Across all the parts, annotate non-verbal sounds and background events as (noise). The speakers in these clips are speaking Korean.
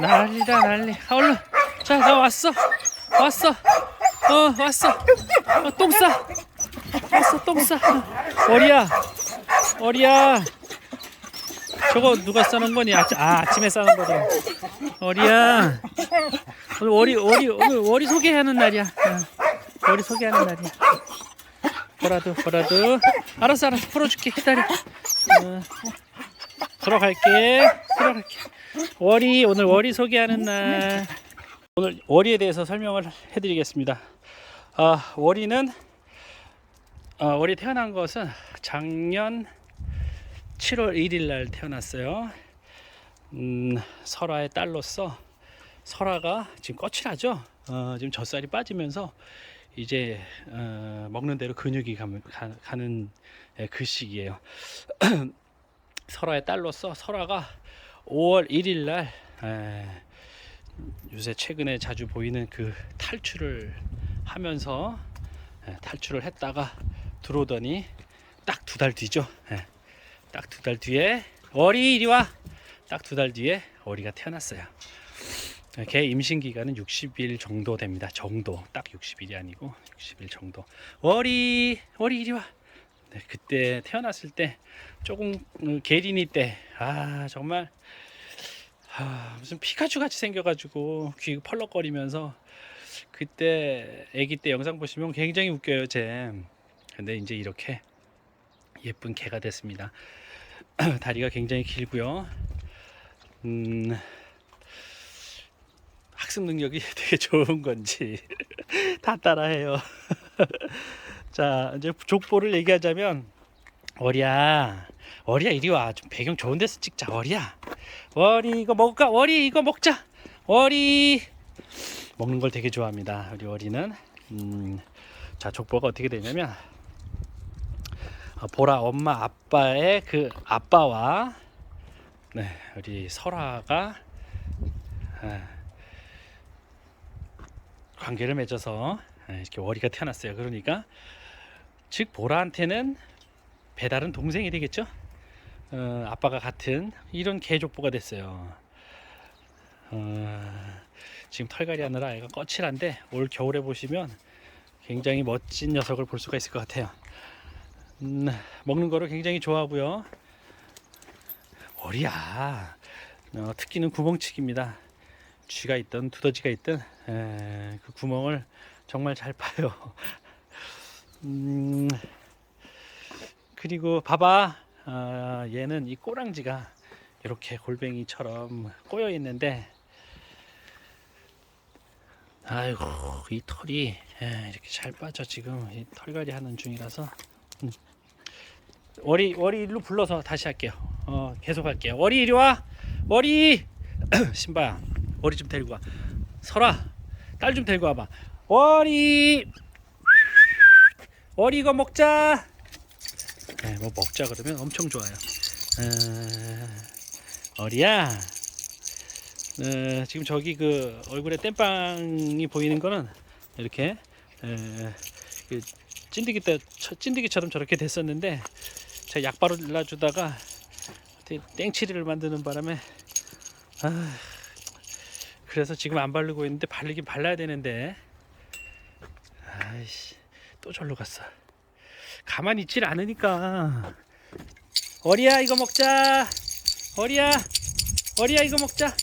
난리다 난리. 아, 얼른. 자나 왔어. 왔어. 어 왔어. 어, 똥싸. 왔어 똥싸. 어리야. 어리야. 저거 누가 싸는 거니? 아, 아 아침에 싸는 거다. 어리야. 오늘 어리 어리 오늘 어리 소개하는 날이야. 어, 어리 소개하는 날이야. 보라도 보라도. 알았어 알았어. 풀어줄게. 기다려. 어, 들어갈게. 들어갈게 월이 오늘 월이 소개하는 날. 오늘 월이에 대해서 설명을 해드리겠습니다. 아 월이는 아, 월이 태어난 것은 작년 7월 1일 날 태어났어요. 음, 설아의 딸로서 설아가 지금 거칠하죠? 어, 지금 젖살이 빠지면서 이제 어, 먹는 대로 근육이 가면, 가, 가는 예, 그 시기예요. (clears throat) 설아의 딸로서 설아가 5월 1일 날 에, 요새 최근에 자주 보이는 그 탈출을 하면서 에, 탈출을 했다가 들어오더니 딱 두 달 뒤죠. 딱 두 달 뒤에 어리 이리 와. 딱 두 달 뒤에 어리가 태어났어요. 걔 임신 기간은 60일 정도 됩니다. 정도 딱 60일이 아니고 60일 정도. 어리 어리 이리 와. 네, 그때 태어났을 때 조금 음, 게리니 때 아 정말 아, 무슨 피카츄 같이 생겨가지고 귀 펄럭거리면서 그때 아기 때 영상 보시면 굉장히 웃겨요 쟤 근데 이제 이렇게 예쁜 개가 됐습니다. (clears throat) 다리가 굉장히 길고요. 음 학습 능력이 (laughs) 되게 좋은 건지 (laughs) 다 따라해요 (laughs) 자 이제 족보를 얘기하자면 어리야. 어리야 이리 와 좀 배경 좋은 데서 찍자 어리야. 어리 이거 먹을까? 어리 이거 먹자. 어리 먹는 걸 되게 좋아합니다 우리 어리는. 음, 자 족보가 어떻게 되냐면 어, 보라 엄마 아빠의 그 아빠와 네 우리 설아가 아, 관계를 맺어서 아, 이렇게 어리가 태어났어요. 그러니까 즉 보라한테는 배달은 동생이 되겠죠. 어, 아빠가 같은 이런 개족보가 됐어요. 어, 지금 털갈이 하느라 애가 거칠한데 올 겨울에 보시면 굉장히 멋진 녀석을 볼 수가 있을 것 같아요. 음, 먹는 거를 굉장히 좋아하고요. 어리야. 어, 특기는 구멍치기입니다. 쥐가 있든 두더지가 있든 에, 그 구멍을 정말 잘 (laughs) 파요. 음, 그리고 봐봐. 아, 얘는 이 꼬랑지가 이렇게 골뱅이처럼 꼬여 있는데 아이고 이 털이 예, 이렇게 잘 빠져 지금 이 털갈이 하는 중이라서. 음. 월이 월이 일로 불러서 다시 할게요. 어 계속 할게요. 월이 이리 와! 월이 신바야 월이 좀 데리고 와. 설아 딸 좀 데리고 와봐. 월이 이거 먹자 네, 뭐 먹자 그러면 엄청 좋아요. 어, 어리야. 어, 지금 저기 그 얼굴에 땜빵이 보이는 거는 이렇게 에, 그 찐득이 때 찐득이처럼 저렇게 됐었는데 제가 약 발라주다가 땡치리를 만드는 바람에 아, 그래서 지금 안 바르고 있는데 바르긴 발라야 되는데 아이씨 또 절로 갔어. 가만히 있질 않으니까. 어리야 이거 먹자. 어리야 어리야 이거 먹자.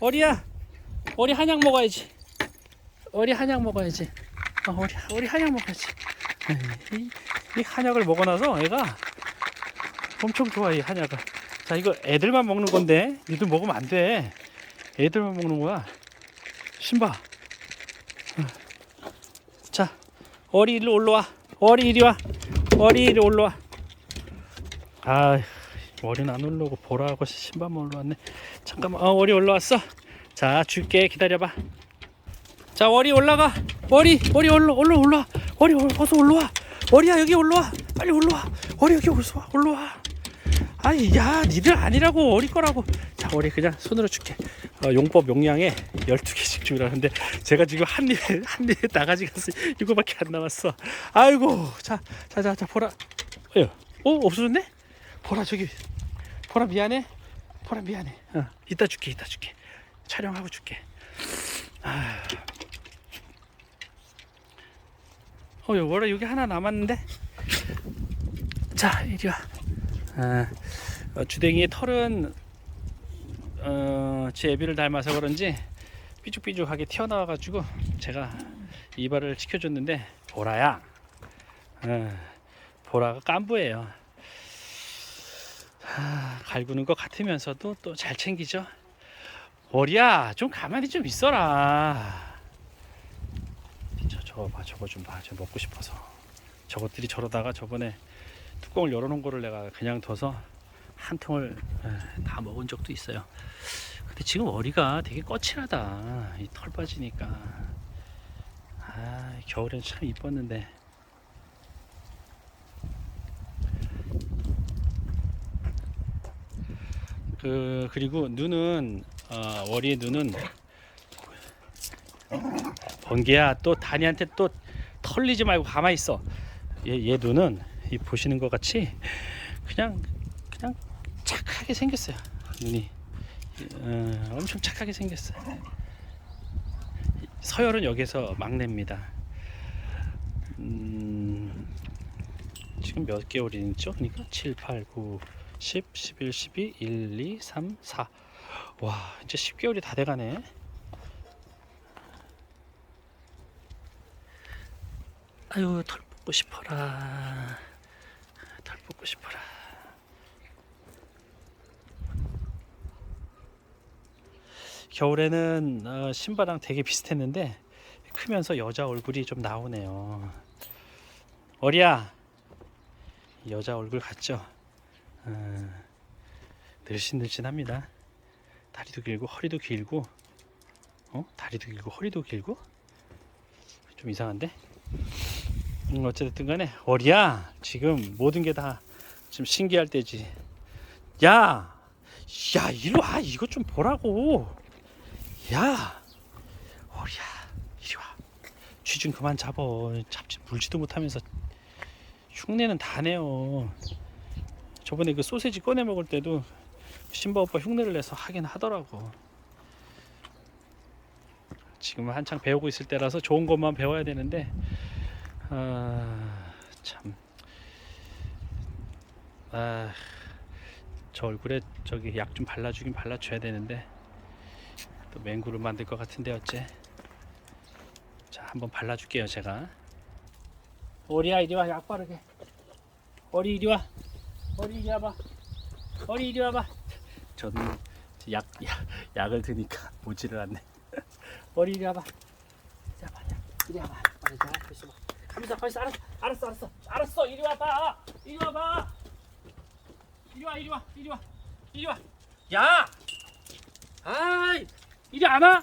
어리야 어리 한약 먹어야지. 어리 한약 먹어야지. 어, 어리 어리 한약 먹어야지. 이, 이 한약을 먹어놔서 애가 엄청 좋아 이 한약을. 자 이거 애들만 먹는 건데 니들 먹으면 안 돼. 애들만 먹는 거야. 신바 자 어리 일로 올라와. 어리 이리 와. 어리 이리 올라와. 아 머리는 안 올라오고 보라하고 신발만 올라왔네. 잠깐만 어 월이 올라왔어. 자 줄게. 기다려봐. 자 월이 올라가. 월이 월이 올라 올라 올라 월이 어서 올라와. 월이야 여기 올라와. 빨리 올라와. 월이 여기 올라와 올라와. 아이 야 니들 아니라고. 월이 거라고 자 월이 그냥 손으로 줄게 어, 용법 용량에 12개씩 주라는데 제가 지금 한 입에 한 입에 나가지 갔어 이거밖에 안 남았어 아이고 자 자 자자 보라 어, 어 없어졌네 보라 저기 보라 미안해 보라 미안해 어, 이따 줄게 이따 줄게 촬영하고 줄게. 아. 어, 원래 여기 하나 남았는데. 자, 이리 와. 아, 어, 주댕이의 털은 어, 제 애비를 닮아서 그런지 삐죽삐죽하게 튀어나와가지고 제가 이발을 시켜줬는데 보라야. 어, 보라가 깐부예요. 아, 갈구는 것 같으면서도 또 잘 챙기죠. 머리야, 좀 가만히 좀 있어라. 저, 저거 봐, 저거 좀 봐. 저 먹고 싶어서. 저것들이 저러다가 저번에 뚜껑을 열어놓은 거를 내가 그냥 둬서 한 통을 에, 다 먹은 적도 있어요. 근데 지금 머리가 되게 거칠하다. 이 털 빠지니까. 아, 겨울엔 참 이뻤는데. 그 그리고 눈은 어, 월이의 눈은 번개야 또 다니한테 또 털리지 말고 가만히 있어. 얘, 얘 눈은 이 보시는 것 같이 그냥 착하게 생겼어요. 눈이 어, 엄청 착하게 생겼어요. 서열은 여기서 막내입니다. 음, 지금 몇 개월이 있죠? 그러니까 7, 8, 9, 10, 11, 12, 1, 2, 3, 4. 와, 이제 10개월이 다 돼가네. 아유, 털 뽑고 싶어라. 털 뽑고 싶어라. 겨울에는 어, 신바랑 되게 비슷했는데 크면서 여자 얼굴이 좀 나오네요. 어리야, 여자 얼굴 같죠? 어, 늘씬늘씬합니다. 다리도 길고 허리도 길고, 어? 다리도 길고 허리도 길고, 좀 이상한데? 음, 어쨌든 간에 어리야, 지금 모든 게 다 지금 신기할 때지. 야, 야, 이리 와, 이거 좀 보라고. 야, 어리야, 이리 와. 쥐 좀 그만 잡어. 잡지 물지도 못하면서 흉내는 다 내요. 저번에 그 소세지 꺼내 먹을 때도 신바 오빠 흉내를 내서 하긴 하더라고. 지금은 한창 배우고 있을 때라서 좋은 것만 배워야 되는데, 아, 참. 아, 저 얼굴에 저기 약 좀 발라주긴 발라줘야 되는데, 또 맹구를 만들 것 같은데, 어째. 자, 한번 발라줄게요, 제가. 오리야, 이리 와, 약 바르게. 어리, 이리 와. 어리, 이리 와봐. 어리, 이리 와봐. 저는 약, 약, 약을 드니까 (laughs) 보지를 않네. (laughs) 어리, 이리 와봐. 이리 와봐. 어리, 자, 벌써 봐. 가면서, 가면서, 알았어, 알았어, 알았어. 알았어, 이리 와봐. 이리 와봐. 이리 와, 이리 와, 이리 와. 이리 와. 야! 아이, 이리 안 와?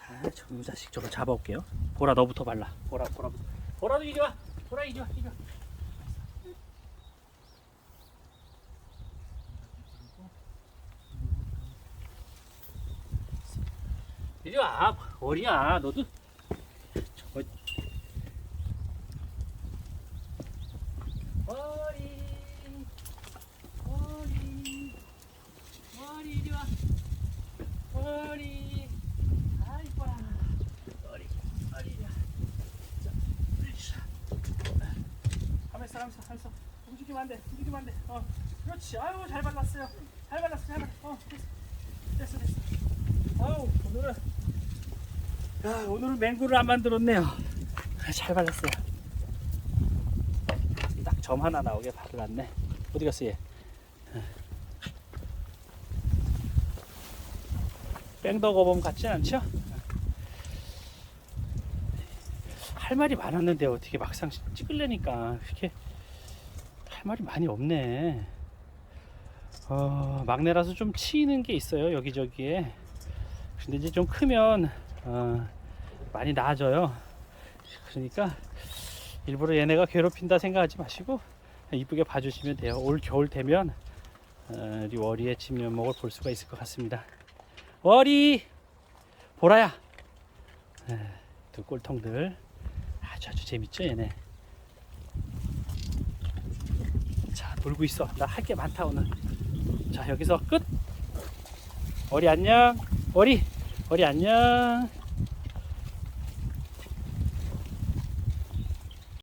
아, 저놈 자식 저거 잡아올게요. 보라 너부터 발라. 보라, 보라, 보라도 이리 와. 보라 이리 와, 이리 와. 이리 와, 어리야, 너도 저거 어리, 어리, 어리 이리 와, 어리, 아 이뻐라, 어리, 어리 이리 와. 자, 으쌰. 가만 있어. 움직이면 안 돼, 움직이면 안 돼. 어, 그렇지. 아유, 잘 발랐어요. 잘 발랐어, 잘 발랐어. 어, 됐어, 됐어. 아우, 오늘은 야, 오늘은 맹구를 안 만들었네요. 아, 잘 발랐어요. 딱 점 하나 나오게 발랐네. 어디 갔어 얘? 뺑덕어범 같진 않죠? 할 말이 많았는데 어떻게 막상 찍으려니까 이렇게 할 말이 많이 없네. 어, 막내라서 좀 치이는 게 있어요 여기저기에. 근데 이제 좀 크면 어, 많이 나아져요. 그러니까 일부러 얘네가 괴롭힌다 생각하지 마시고 이쁘게 봐주시면 돼요. 올 겨울 되면 어, 우리 워리의 진면목을 볼 수가 있을 것 같습니다. 워리 보라야 에, 두 꼴통들 아주 아주 재밌죠 얘네. 자 놀고 있어. 나 할 게 많다 오늘. 자 여기서 끝. 워리 안녕. 어리 어리 안녕